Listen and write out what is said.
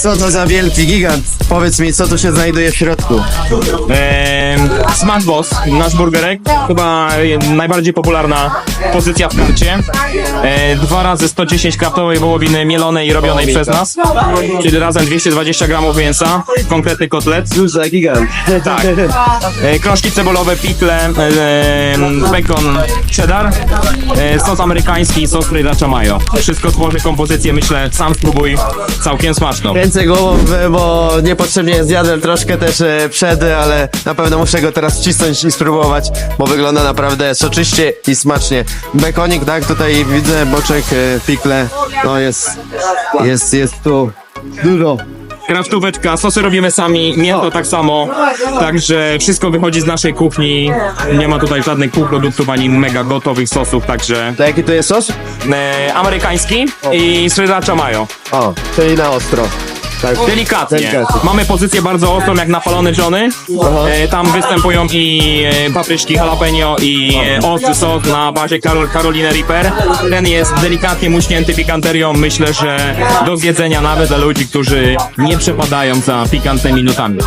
Co to za wielki gigant? Powiedz mi, co tu się znajduje w środku? Eee, Smash Boss, nasz burgerek, chyba najbardziej popularna pozycja w karcie. E, dwa razy 110 kraftowej wołowiny mielonej i robionej przez nas, czyli razem 220 gramów mięsa, konkretny kotlet. Za gigant. Tak. E, krążki cebulowe, pikle, e, bacon cheddar, e, sos amerykański i sos sriracha mayo. Wszystko tworzy kompozycję, myślę, sam spróbuj, całkiem smaczną. Kręcę głową, bo niepotrzebnie zjadłem troszkę też e, przed, ale na pewno muszę go teraz wcisnąć i spróbować, bo wygląda naprawdę soczyście i smacznie. Bekonik, tak, tutaj widzę, boczek, e, pikle, no jest, jest, jest tu dużo. Kraftóweczka, sosy robimy sami, mięto tak samo, także wszystko wychodzi z naszej kuchni, nie ma tutaj żadnych półproduktów ani mega gotowych sosów, także To jaki to jest sos? e, amerykański i sriracha mayo. O, czyli na ostro. Tak. Delikatnie. Delikatnie. Mamy pozycję bardzo ostrą jak napalone Johnny. Aha. E, tam występują i e, papryczki jalapeno i e, ostry sos na bazie Karol, Carolina Reaper. Ten jest delikatnie muśnięty pikanterią. Myślę, że do zjedzenia nawet dla ludzi, którzy nie przepadają za pikantnymi nutami.